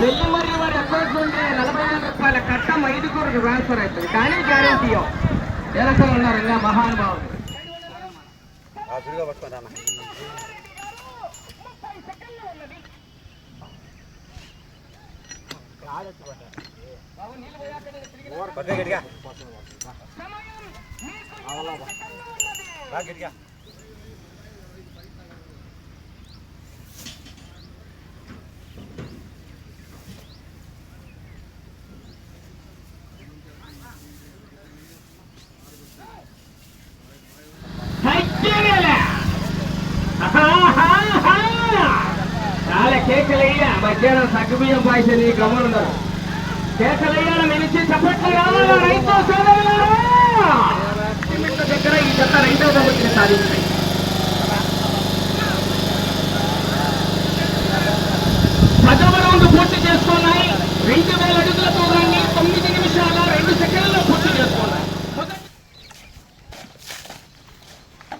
పెళ్ళి మరియు వారి అకౌంట్ నలభై వేల రూపాయల కట్టం ఐదుగురికి ట్రాన్స్ఫర్ అవుతుంది. కానీ గ్యారంటీ ఎలకలు ఉన్నారు? ఇంకా మహానుభావులు హైజీనియలే. చాలా కేకలయ్యా మధ్యాహ్నం సగ్గుబియ్యం పాయసం ఈ గమనున్నారు కేకలయ్యాల నిలిచి చప్పట్లు కావాలా రైతు సోదరులారా దగ్గర ఈ చెత్త రెండవ బహుమతిని సాధించాయి పదవ రౌండ్ పూర్తి చేసుకున్నాయి రెండు వేల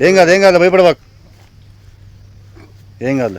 ఏం కాదు ఏం కాదు భయపడబాకు ఏం కాదు